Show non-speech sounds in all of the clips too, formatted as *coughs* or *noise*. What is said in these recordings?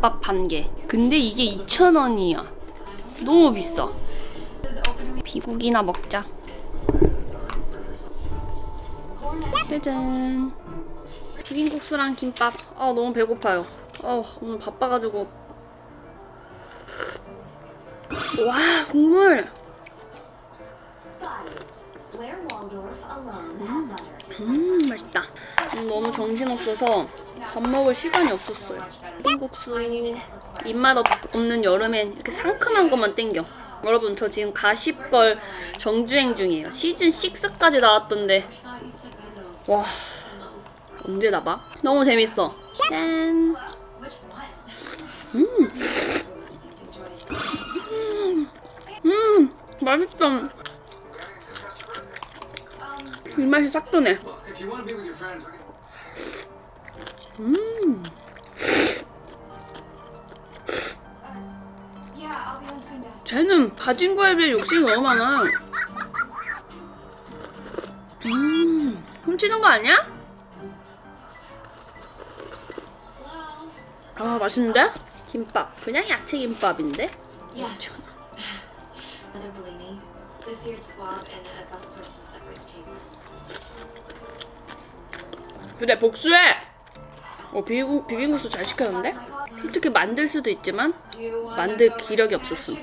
김밥 반 개. 근데 이게 2,000원이야. 너무 비싸. 비국이나 먹자. 짜잔. 비빔국수랑 김밥. 아 너무 배고파요. 아 오늘 바빠가지고. 와 국물. Butter. 음 맛있다. 너무 정신없어서 밥 먹을 시간이 없었어요. 비빔국수 입맛 없, 없는 여름엔 이렇게 상큼한 것만 땡겨. 여러분 저 지금 가십걸 정주행 중이에요. 시즌 6까지 나왔던데 와 언제 나봐? 너무 재밌어. 짠. 음. 음 맛있어. 이 맛이 싹 도네. If you want to be with your friends, we can. 음. Yeah, I'll be home soon, Dad. 쟤는 가진 거에 비해 욕심이 너무 많아. 음, 훔치는 거 아니야? 아, 맛있는데? 김밥. 그냥 야채 김밥인데? Yes. Another Bellini, the seared squab, and a bus person separate the tables. 그래, 복수해! 어, 비빔, 비빔국수 잘 시켰는데? 솔직히 만들 수도 있지만, 만들 기력이 없었음.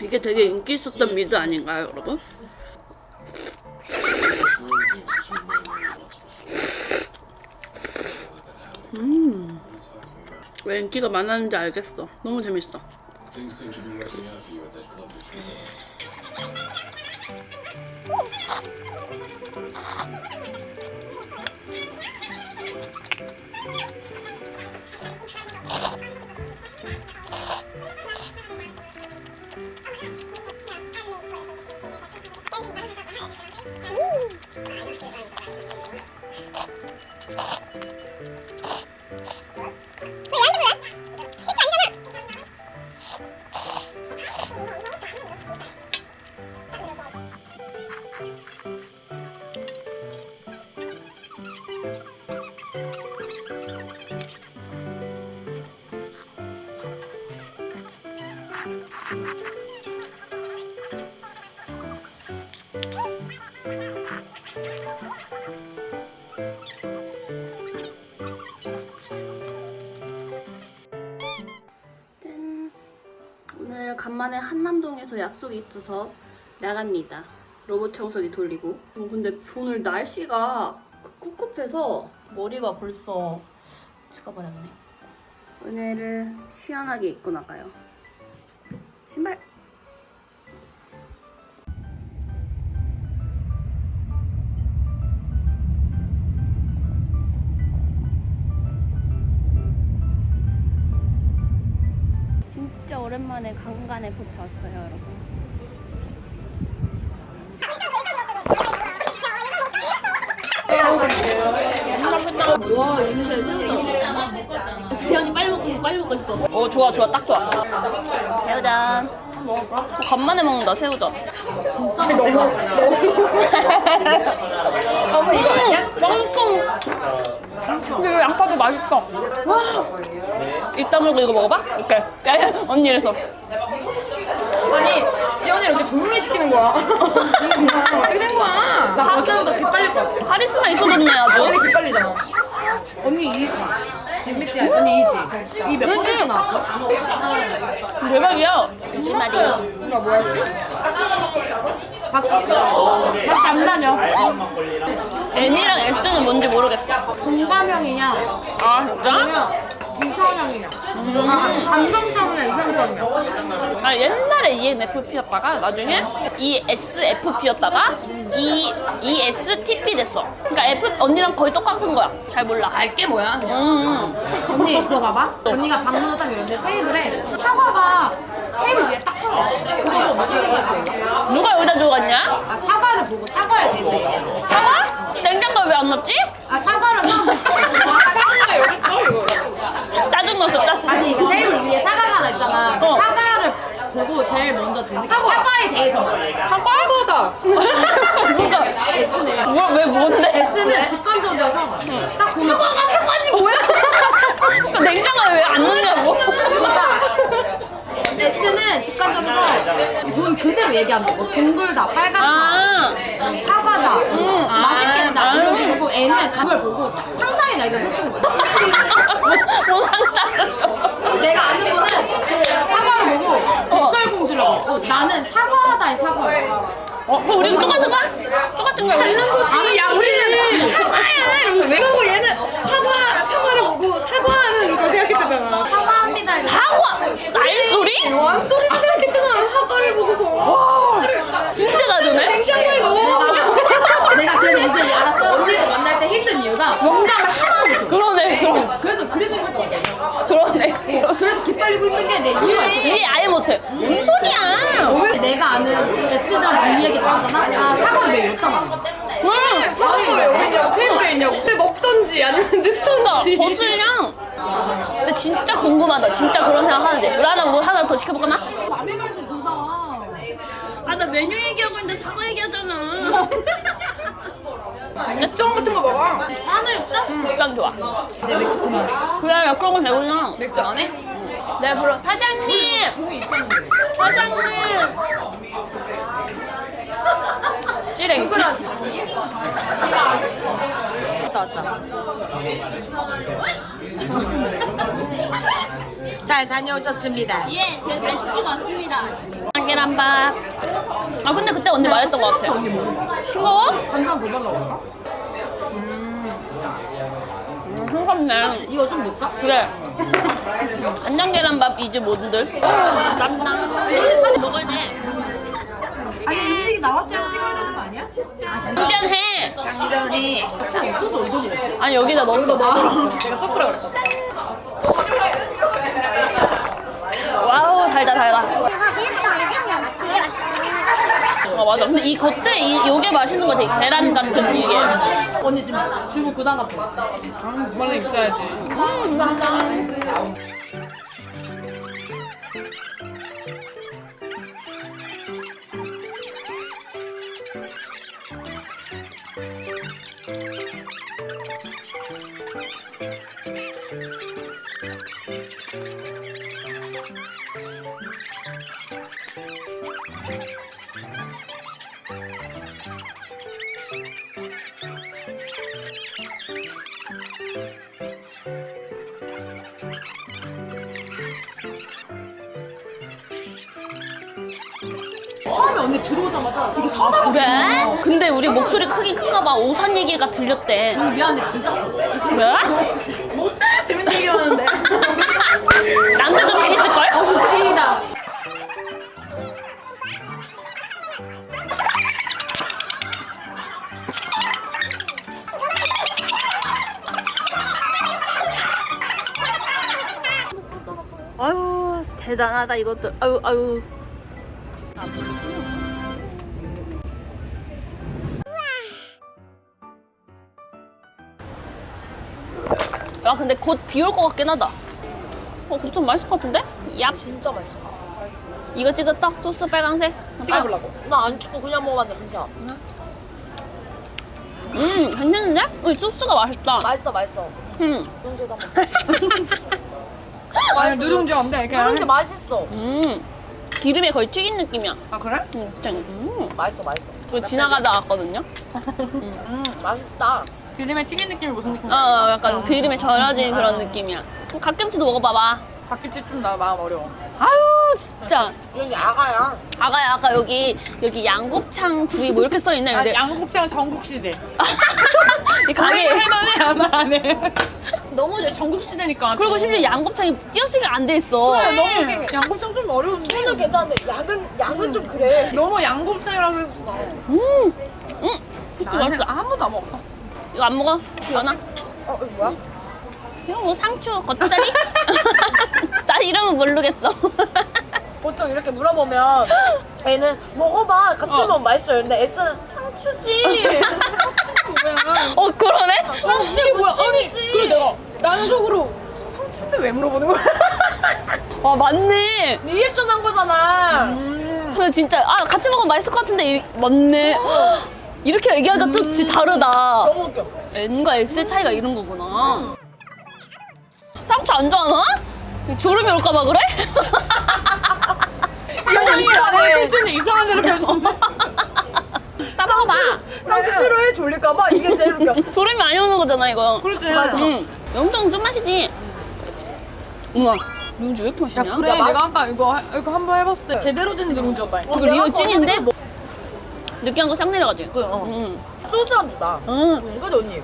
이게 되게 인기 있었던 미드 아닌가요, 여러분? 왜 인기가 많았는지 알겠어. 너무 재밌어. 간만에 한남동에서 약속이 있어서 나갑니다. 로봇 청소기 돌리고. 어, 근데 오늘 날씨가 꿉꿉해서 머리가 벌써 죽어버렸네. 오늘은 시원하게 입고 나가요. 오랜만에 강간에 붙였어요, 여러분. 와, 냄새 새우젓. 지연이 빨리 먹고 빨리 먹고 싶어. 어, 좋아, 좋아, 딱 좋아. 새우젓. 어, 간만에 먹는다, 새우젓. 진짜 너무 너무. *laughs* 너무 맛있어. 근데 이거 양파도 맛있어. 와. 입 다물고 이거 먹어봐? 오케이. 야, 야, 언니 이래서. 아니 지연이 이렇게 조용히 시키는 거야. *laughs* 어떻게 된 거야? 나 어제보다 기빨릴 것 같아. 카리스마 있어졌네, 아주. 원래 기빨리잖아. 언니 이지. MBTI 언니 이지. 이 몇 퍼센트 나왔어? 대박이야. 거짓말이. 이거 뭐야? 밥안 다녀. N이랑 S는 뭔지 모르겠어. 공감형이냐? 아, 진짜? 아니면 이상형이냐? 아, 감정적인 이상형이냐? 아, 옛날에 ENFP였다가 나중에 ESFP였다가 E, ESTP 됐어. 그러니까 F, 언니랑 거의 똑같은 거야. 잘 몰라. 알게 뭐야? 음. 언니 그거 봐봐. 언니가 방문을 딱 열었는데 테이블에 사과가 테이블 위에 딱 보고? 누가 여기다 두고 갔냐? 아 사과를 보고 사과에 대해서 얘기해. 사과? 냉장고에 왜 안 넣었지? 아 사과를 막 사과가 여기 있어 이거. 짜증 났어, 짜증. 아니 그 테이블 위에 사과가 하나 있잖아. 제일 먼저 든 생각. 사과에 대해서. 사과다. 뭔가 S네. 뭐, 왜 뭔데? S는 직관적이어서 딱 보면 사과가 사과지 뭐야? *laughs* 그 냉장고에 왜 안 넣냐고? S는 직관적이어서 본 그대로 얘기한다. 뭐 둥글다, 빨갛다, 아, 사과다, 아. 맛있겠다 아. 이런 식으로 N은 그걸 보고 상상의 날개를 펼치는 거야. 뭐 *laughs* 상따. 내가 아는 거는 그 사과를 보고 백설공주라고. 어, 나는 사과다의 사과. 어, 그럼 우리 똑같은 거야? 똑같은 거야? 우리? 거지. 야, 우리는 사과야 이러면서 외우고 얘는 사과 사과를 보고 사과하는 걸 생각했잖아. 사과합니다. 사과! 알소리? 완 소리를 생각했잖아. 사과를 보고서. 진짜 다르네? 냉장고에 넣어. 내가 그래서 이제 알았어. 언니를 만날 때 힘든 이유가 농담을 하나도 못해. 그러네, 그러, 그래서 그래서 힘든 거야. 그러네. 그래서 기빨리고 있는 게 내 이유가 있어. 이해 아예 못해. 무슨 소리야? 내가 아는 S들한테 이 얘기 다 하잖아. 아 사과를 왜 여기다 놔? 응. 사과를 왜 여기냐고 테이블에 있냐고. 먹던지 아니면 *laughs* 그러니까 거슬량. 근데 진짜 궁금하다. 진짜 그런 생각 하는데. 하나 뭐 하나 더 시켜볼까나? 남의 말좀 듣다. 아, 나 메뉴 얘기하고 있는데 사과 얘기하잖아. 육정 같은 거 먹어. 하나 육정? 일단 좋아. 내 맥주 그만. 그래, 그런 거 배우나? 맥주 안 해? 네, 불러. 사장님! 사장님! 찌랭. 왔다 왔다. 잘 다녀오셨습니다. 예, 제가 잘 시키고 왔습니다. 계란밥. 아, 근데 그때 언니 말했던 것 같아. 싱거워? 간장 더 발라볼까? 음, 싱겁네. 이거 좀 넣을까? 그래. *laughs* 간장 계란밥 이제 뭔들? 짬당. 먹어야 돼. 아니 음식이 나왔다고 찍어야 되는 거 아니야? 한잔해. 먹었어? 아니 여기다 넣었어. 내가 섞으라 그랬어. 와우 달다 달다. 아 맞아. 근데 이 겉에 이 요게 맛있는 거 같아. 이 계란 같은 이게. 언니 지금 주부 구단 같아. 원래 있어야지. 처음에 언니 들어오자마자 되게 쳐다봤어. 그래? 근데 우리 목소리 크긴 큰가 봐. 오산 얘기가 들렸대. 언니 미안한데 진짜 커. 그래? 못돼 재밌는 얘기하는데. *laughs* 남들도 재밌을걸? 다행이다. 아유 대단하다 이것들. 아유 아유. 야 근데 곧 비 올 것 같긴 하다. 어, 곱좀 맛있을 것 같은데? 얍. 진짜 맛있어. 이거 찍었다? 소스 빨강색? 찍어보려고. 나 안 찍고 그냥 먹어봤는데 진짜 음, 괜찮은데? 어, 소스가 맛있다. 맛있어 맛있어. 음. 누룽지도 한번. *laughs* 아니 누룽지 없는데 이렇게. 누룽지 맛있어. 음. 기름에 거의 튀긴 느낌이야. 아 그래? 음, 진짜. 음. 맛있어 맛있어. 그거 지나가다 왔거든요. *laughs* 음 맛있다. 기름에 튀긴 느낌이 무슨 느낌? 어, 어, 약간 기름에 절여진 그런 느낌이야. 그럼 갓김치도 먹어봐봐. 갓김치 좀나 마음 어려워. 아유, 진짜. 여기 아가야. 아가야, 아까 여기, 여기 양곱창 구이 뭐 이렇게 써있네. 아, 근데 양곱창 전국시대. *laughs* 이 가게. 할만해 안 하네. 너무 이제 전국시대니까. 그리고 심지어 양곱창이 띄어쓰기가 안 돼 있어. 너무 웃긴 게 양곱창 좀 어려운데. 소는 괜찮은데 양은 양은 좀 그래. 너무 양곱창이라고 했어. 음, 음, 그것도 나는 맛있어. 한 번도 안 먹었어. 이거 안 먹어? 연아? 어 이거 뭐야? 이거 뭐 상추 겉절이? *laughs* 나 이름은 모르겠어. *laughs* 보통 이렇게 물어보면 애는 먹어봐 같이 먹으면 맛있어요. 근데 S는 상추지. *laughs* 어, 그러네? 상추 뭐야? 아니 그래 내가 나는 속으로 상추인데 왜 물어보는 거야? 와 맞네. 리액션 한 거잖아. 근데 진짜 아 같이 먹으면 맛있을 것 같은데 이- 맞네. 이렇게 얘기하니까 또 다르다. 너무 웃겨. N과 S의 차이가 이런 거구나. 상추 안 좋아하나? 졸음이 올까봐 그래? 표정이 나는 표정이 이상한 데로 표정. 싸먹어봐. 상추 싫어해? 졸릴까봐? 이게 제일 웃겨. *laughs* 졸음이 많이 오는 거잖아 이거. 그렇지. 응. 영정 좀 마시지. 우와. 누룽지 왜 이렇게 야 맛있냐? 그래 내가 아까 이거 하- 이거 한번 해봤을 때 제대로 된 누룽지였다. 이거 리얼 찐인데? 느끼한 거 싹 내려가지? 그, 어. 응. 소주 안 주다. 응. 이거지, 언니?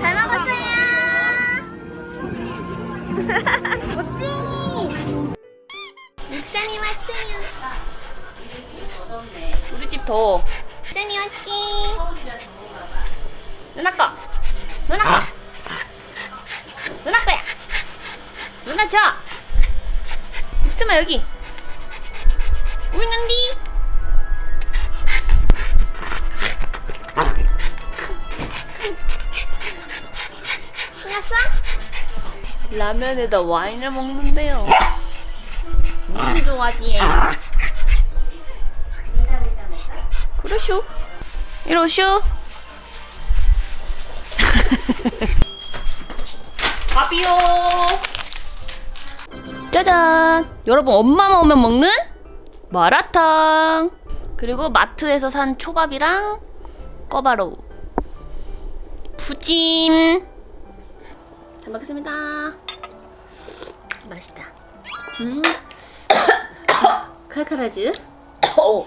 잘 먹었어요. *laughs* 멋지. 육삼이 왔어요. 더워. 육삼이 왔지. 누나 거. 누나 거. 누나 거야. 누나 줘. 육수마 여기. 우리 있는디. 신났어? 라면에다 와인을 먹는데요. 무슨 조합이에 요? 그러슈. 이러슈. 밥이요. 짜잔. 여러분 엄마만 오면 먹는 마라탕. 그리고 마트에서 산 초밥이랑 꺼바로우. 푸짐. 잘 먹겠습니다. 맛있다. 음. *coughs* 칼칼하지? *coughs* 어.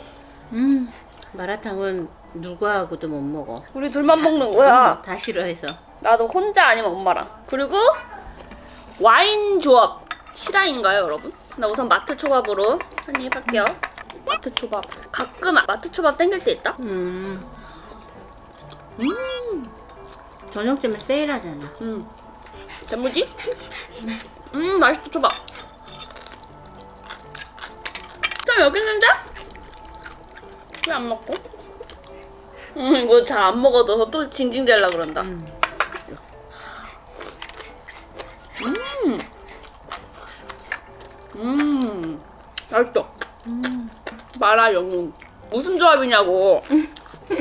음 마라탕은 누구하고도 못 먹어. 우리 둘만 먹는 거야. 어, 다 싫어해서. 나도 혼자 아니면 엄마랑. 그리고 와인 조합 실화인가요, 여러분? 나 우선 마트 초밥으로 한 입 할게요. 마트 초밥. 가끔 마트 초밥 땡길 때 있다. 음. 음. 저녁쯤에 세일하잖아. 음. 단무지? 음, 맛있다 초밥. 좀 여기 있는데? 왜 안 먹고? 음, 이거 잘 안 먹어도 또 징징대려 그런다. 음. 음, 맛있어. 마라 영웅. 무슨 조합이냐고.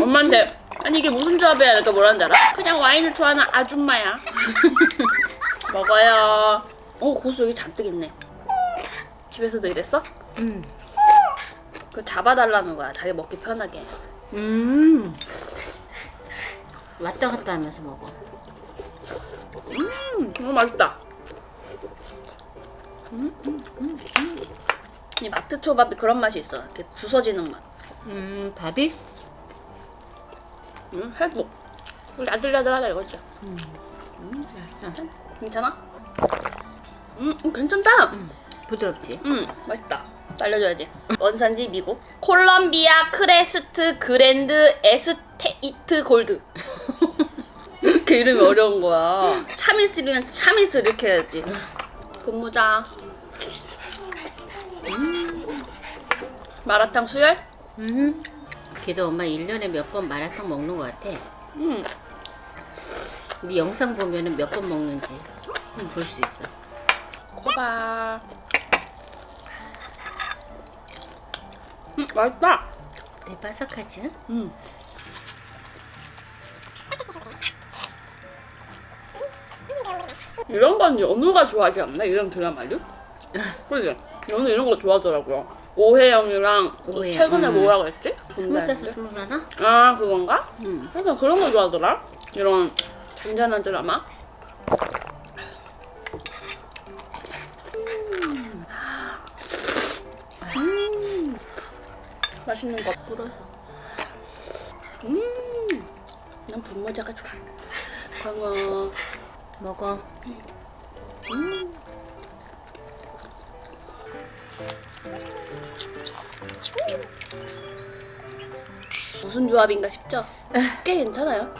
엄마한테 아니 이게 무슨 조합이야? 이러니까 뭐라는 줄 알아? 그냥 와인을 좋아하는 아줌마야. 먹어요. 어 고수 여기 잔뜩 있네. 집에서도 이랬어? 음. 그 잡아달라는 거야. 자기 먹기 편하게. 음. 왔다 갔다 하면서 먹어. 음, 너무 맛있다. 음, 음, 음, 음. 이 마트 초밥이 그런 맛이 있어. 이렇게 부서지는 맛. 음, 밥이? 음, 해도 야들야들하다 이거죠. 음, 맛있어. 괜찮아? 음, 음, 괜찮다. 음, 부드럽지? 음, 맛있다. 알려줘야지. 원산지 미국. 콜롬비아 크레스트 그랜드 에스테이트 골드. 이렇게 *laughs* 이름이 어려운 거야. 샤미스면 샤미스 이렇게 해야지. 근무자. 음. 마라탕 수혈? 음. 걔도 엄마 1년에 몇 번 마라탕 먹는 것 같아. 음. 우리 영상 보면은 몇 번 먹는지 볼 수 있어. 코바. 맛있다. 되게 바삭하지? 음. 이런 건 연우가 좋아하지 않나? 이런 드라마를? *laughs* 그지? 연우 이런 거 좋아하더라고요. 오해영이랑 또 오해영, 최근에 음. 뭐라 그랬지? 스물다섯, 스물하나? 아 그건가? 응. 하여튼 그런 거 좋아하더라. 이런 잔잔한 드라마. 맛있는 거 불어서. 음, 난 분모자가 좋아. 광어. 먹어. 무슨 조합인가 싶죠? 꽤 괜찮아요.